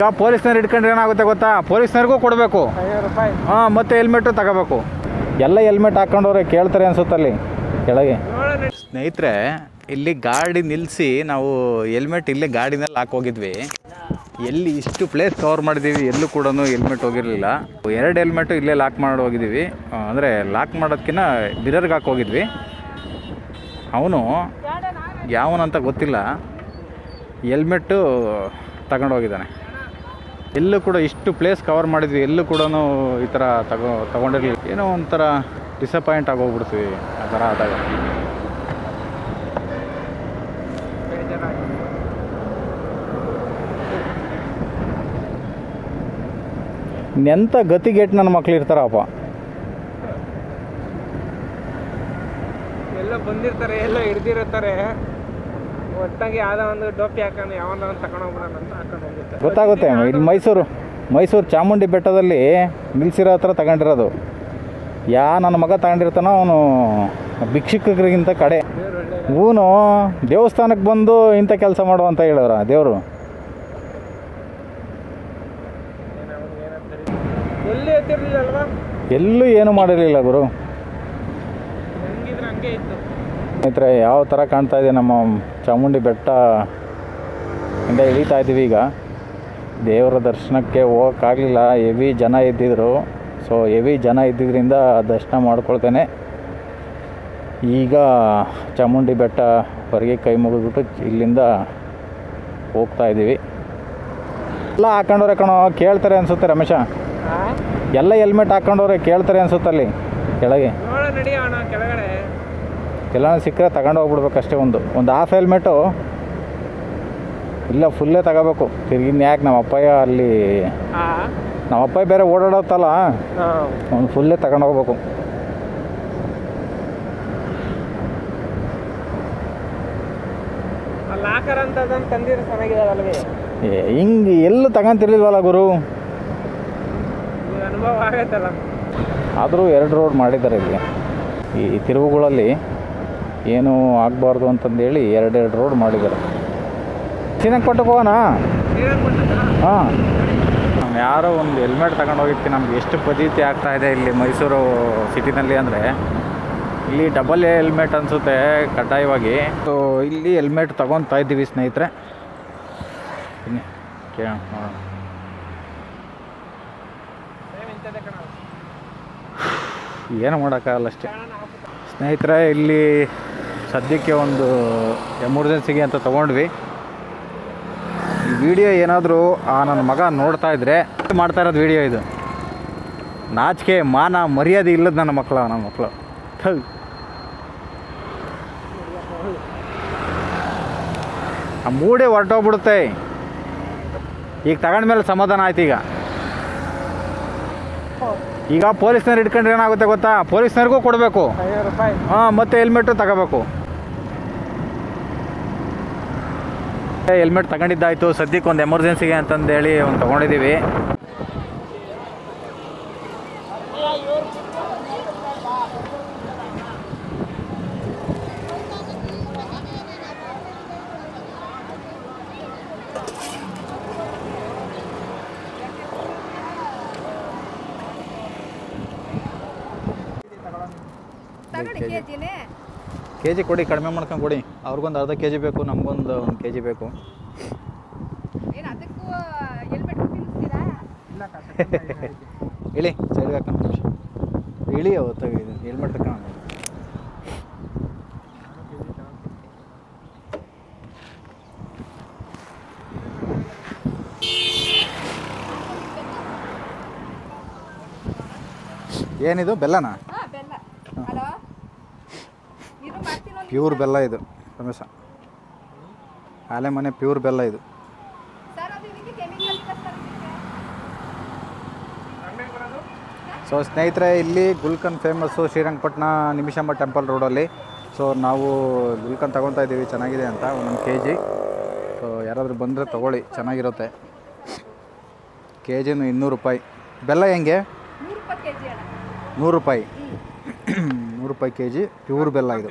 ಈಗ ಪೊಲೀಸ್ನವ್ರು ಹಿಡ್ಕೊಂಡ್ರೆ ಏನಾಗುತ್ತೆ ಗೊತ್ತಾ? ಪೊಲೀಸ್ನವ್ರಿಗೂ ಕೊಡಬೇಕು. ಹಾಂ, ಮತ್ತೆ ಹೆಲ್ಮೆಟು ತಗೋಬೇಕು. ಎಲ್ಲ ಹೆಲ್ಮೆಟ್ ಹಾಕೊಂಡವ್ರೆ ಕೇಳ್ತಾರೆ ಅನ್ಸುತ್ತಲ್ಲಿ ಕೆಳಗೆ. ಸ್ನೇಹಿತರೆ, ಇಲ್ಲಿ ಗಾಡಿ ನಿಲ್ಲಿಸಿ ನಾವು ಹೆಲ್ಮೆಟ್ ಇಲ್ಲೇ ಗಾಡಿನಲ್ಲಿ ಹಾಕೋಗಿದ್ವಿ ಎಲ್ಲಿ ಇಷ್ಟು ಪ್ಲೇಸ್ ಕವರ್ ಮಾಡಿದ್ದೀವಿ, ಎಲ್ಲೂ ಕೂಡ ಹೆಲ್ಮೆಟ್ ಹೋಗಿರಲಿಲ್ಲ. ಎರಡು ಹೆಲ್ಮೆಟು ಇಲ್ಲೇ ಲಾಕ್ ಮಾಡಿ ಹೋಗಿದ್ದೀವಿ. ಅಂದರೆ ಲಾಕ್ ಮಾಡೋದಕ್ಕಿಂತ ಬಿರರ್ಗೆ ಹಾಕಿ ಹೋಗಿದ್ವಿ ಅವನು ಯಾವನಂತ ಗೊತ್ತಿಲ್ಲ. ಹೆಲ್ಮೆಟ್ಟು ತಗೊಂಡು ಹೋಗಿದ್ದಾನೆ. ಎಲ್ಲೂ ಕೂಡ ಇಷ್ಟು ಪ್ಲೇಸ್ ಕವರ್ ಮಾಡಿದ್ವಿ. ಎಲ್ಲೂ ಕೂಡ ಈ ಥರ ತಗೋ, ತೊಗೊಂಡಿರಲಿಲ್ಲ. ಏನೋ ಒಂಥರ ಡಿಸಪಾಯಿಂಟ್ ಆಗೋಗ್ಬಿಡ್ತೀವಿ. ಆ ಥರ ಆದಾಗ. ನೆಂತ ಗತಿಗೆಟ್ ನನ್ನ ಮಕ್ಳು ಇರ್ತಾರಪ್ಪ. ಎಲ್ಲ ಬಂದಿರ್ತಾರೆ, ಎಲ್ಲ ಹಿಡ್ದಿರ್ತಾರೆ ಒಟ್ಟಾಗಿ ಯಾವ್ದೋ ಒಂದು ಡೋಪಿ ಹಾಕೊಂಡು ಯಾವನ ಒಂದು ತಗೊಂಡು ಅಂತ ಹಾಕೊಂಡು ಹೋಗಿರ್ತಾರೆ ಗೊತ್ತಾಗುತ್ತೆ ಇಲ್ಲಿ ಮೈಸೂರು. ಮೈಸೂರು ಚಾಮುಂಡಿ ಬೆಟ್ಟದಲ್ಲಿ ನಿಲ್ಸಿರೋ ಹತ್ರ ತಗೊಂಡಿರೋದು. ಯಾ ನನ್ನ ಮಗ ತಗೊಂಡಿರ್ತಾನೋ ಅವನು ಭಿಕ್ಷುಕರಿಗಿಂತ ಕಡೆ. ಇವನು ದೇವಸ್ಥಾನಕ್ಕೆ ಬಂದು ಇಂಥ ಕೆಲಸ ಮಾಡು ಅಂತ ಹೇಳಿದ್ರ ದೇವರು. ಎಲ್ಲಿ ಏನು ಮಾಡಿರಲಿಲ್ಲ ಗುರು. ಹಂಗೆ ಇತ್ತು. ಸ್ನೇಹಿತರೆ ಯಾವ ಥರ ಕಾಣ್ತಾ ಇದೆ ನಮ್ಮ ಚಾಮುಂಡಿ ಬೆಟ್ಟ? ಇಂದ ಇಳಿತಾ ಇದ್ದೀವಿ ಈಗ. ದೇವರ ದರ್ಶನಕ್ಕೆ ಹೋಗೋಕ್ಕಾಗಲಿಲ್ಲ. ಹೆವಿ ಜನ ಇದ್ದಿದ್ರು. ಸೊ ಹೆವಿ ಜನ ಇದ್ದಿದ್ದರಿಂದ ದರ್ಶನ ಮಾಡ್ಕೊಳ್ತೇನೆ. ಈಗ ಚಾಮುಂಡಿ ಬೆಟ್ಟ ಹೊರಗೆ ಕೈ ಮುಗಿದ್ಬಿಟ್ಟು ಇಲ್ಲಿಂದ ಹೋಗ್ತಾ ಇದ್ದೀವಿ. ಎಲ್ಲ ಹಾಕೊಂಡವ್ರೆ ಕಣೋ ಕೇಳ್ತಾರೆ ಅನಿಸುತ್ತೆ ರಮೇಶ. ಎಲ್ಲ ಹೆಲ್ಮೆಟ್ ಹಾಕೊಂಡವ್ರೆ ಕೇಳ್ತಾರೆ ಅನ್ಸುತ್ತಲ್ಲಿ ಕೆಳಗೆ. ಎಲ್ಲ ಸಿಕ್ಕರೆ ತಗೊಂಡು ಹೋಗ್ಬಿಡ್ಬೇಕು ಅಷ್ಟೇ ಒಂದು. ಒಂದು ಹಾಫ್ ಹೆಲ್ಮೆಟು ಇಲ್ಲ ಫುಲ್ಲೇ ತಗೋಬೇಕು. ತಿರ್ಗಿ ಯಾಕೆ ನಮ್ಮ ಅಪ್ಪಯ್ಯ ಅಲ್ಲಿ ನಮ್ಮ ಅಪ್ಪಯ್ಯ ಬೇರೆ ಓಡಾಡತ್ತಲ್ಲ ಒಂದು ಫುಲ್ಲೇ ತಗೊಂಡು ಹೋಗ್ಬೇಕು. ಹಿಂಗೆ ಎಲ್ಲೂ ತಗೊಂತಿರ್ಲಿಲ್ವಲ್ಲ ಗುರು? ಆದರೂ ಎರಡು ರೋಡ್ ಮಾಡಿದ್ದಾರೆ ಇಲ್ಲಿ. ಈ ತಿರುವುಗಳಲ್ಲಿ ಏನು ಆಗಬಾರ್ದು ಅಂತಂದೇಳಿ ಎರಡೆರಡು ರೋಡ್ ಮಾಡಿದ್ದಾರೆ. ಕೊಟ್ಟು ಹೋಗೋಣ? ಹಾಂ. ಯಾರೋ ಒಂದು ಹೆಲ್ಮೆಟ್ ತಗೊಂಡು ಹೋಗಿತ್ತು ನಮ್ಗೆ ಎಷ್ಟು ಪದೀತಿ ಆಗ್ತಾ ಇದೆ ಇಲ್ಲಿ ಮೈಸೂರು ಸಿಟಿನಲ್ಲಿ ಅಂದರೆ. ಇಲ್ಲಿ ಡಬಲ್ ಹೆಲ್ಮೆಟ್ ಅನಿಸುತ್ತೆ ಕಡ್ಡಾಯವಾಗಿ. ಸೊ ಇಲ್ಲಿ ಹೆಲ್ಮೆಟ್ ತೊಗೊತಾ ಇದ್ದೀವಿ ಸ್ನೇಹಿತರೆ. ಏನು ಮಾಡೋಕ್ಕಾಗಲ್ಲ ಅಷ್ಟೇ. ಸ್ನೇಹಿತರೆ, ಇಲ್ಲಿ ಸದ್ಯಕ್ಕೆ ಒಂದು ಎಮರ್ಜೆನ್ಸಿಗೆ ಅಂತ ತೊಗೊಂಡ್ವಿ. ಈ ವಿಡಿಯೋ ಏನಾದರೂ ಆ ನನ್ನ ಮಗ ನೋಡ್ತಾ ಇದ್ರೆ ಮಾಡ್ತಾ ಇರೋದು ವಿಡಿಯೋ ಇದು. ನಾಚಿಕೆ ಮಾನ ಮರ್ಯಾದೆ ಇಲ್ಲದ ನನ್ನ ಮಕ್ಕಳು ನನ್ನ ಮಕ್ಕಳು ಥು. ಆ ಮೂಡೆ ಹೊರಟೋಗ್ಬಿಡುತ್ತೆ. ಈಗ ತಗೊಂಡ್ಮೇಲೆ ಸಮಾಧಾನ ಆಯ್ತು ಈಗ. ಈಗ ಪೊಲೀಸ್ನವ್ರು ಇಟ್ಕೊಂಡ್ರೆ ಏನಾಗುತ್ತೆ ಗೊತ್ತಾ? ಪೊಲೀಸ್ನವ್ರಿಗೂ ಕೊಡಬೇಕು. ಹಾಂ ಮತ್ತೆ ಹೆಲ್ಮೆಟ್ಟು ತಗೋಬೇಕು. ಹೆಲ್ಮೆಟ್ ತಗೊಂಡಿದ್ದಾಯ್ತು. ಸದ್ಯಕ್ಕೆ ಒಂದು ಎಮರ್ಜೆನ್ಸಿಗೆ ಅಂತಂದೇಳಿ ಒಂದು ತೊಗೊಂಡಿದ್ದೀವಿ. ತಗೊಳ್ಳಿ ಕೆ ಜಿ ಕೊಡಿ ಕಡಿಮೆ ಮಾಡ್ಕೊಂಡು ಕೊಡಿ. ಅವ್ರಿಗೊಂದು ಅರ್ಧ ಕೆ ಜಿ ಬೇಕು ನಮಗೊಂದು ಒಂದು ಕೆ ಜಿ ಬೇಕು. ಏನು ಅದಕ್ಕೂ ಹೆಲ್ಮೆಟ್ ತಿನ್ನಿಸ್ತೀರಾ ಇಲ್ಲ ಕಾಕ ಇಳಿ ಸೈಡ್ಗೆ ಹಾಕೊಂಡು ನಿಮಿಷ. ಇಳಿ ಅವತ್ತು ಇದು ಹೆಲ್ಮೆಟ್ ತಗೊಂಡು. ಏನಿದು ಬೆಲ್ಲನಾ ಹಾಂ ಬೆಲ್ಲ ಹಲೋ ಇದು ಮಾಡ್ತೀನಿ ಒಂದು ಪ್ಯೂರ್ ಬೆಲ್ಲ ಇದು ರಮೇಶ. ಆಲೆ ಮನೆ ಪ್ಯೂರ್ ಬೆಲ್ಲ ಇದು. ಸೊ ಸ್ನೇಹಿತರೆ ಇಲ್ಲಿ ಗುಲ್ಕನ್ ಫೇಮಸ್ಸು ಶ್ರೀರಂಗಪಟ್ಟಣ ನಿಮಿಷಾಂಬ ಟೆಂಪಲ್ ರೋಡಲ್ಲಿ ಸೊ ನಾವು ಗುಲ್ಕನ್ ತಗೊತಾ ಇದ್ದೀವಿ ಚೆನ್ನಾಗಿದೆ ಅಂತ ಒಂದೊಂದು ಕೆ ಜಿ ಸೊ ಯಾರಾದರೂ ಬಂದರೆ ತೊಗೊಳ್ಳಿ ಚೆನ್ನಾಗಿರುತ್ತೆ. ಕೆ ಜಿನೂ ಇನ್ನೂರು ರೂಪಾಯಿ. ಬೆಲ್ಲ ಹೆಂಗೆ? ನೂರು ರೂಪಾಯಿ ನೂರು ರೂಪಾಯಿ ಕೆ ಜಿ ಪ್ಯೂರ್ ಬೆಲ್ಲ ಇದು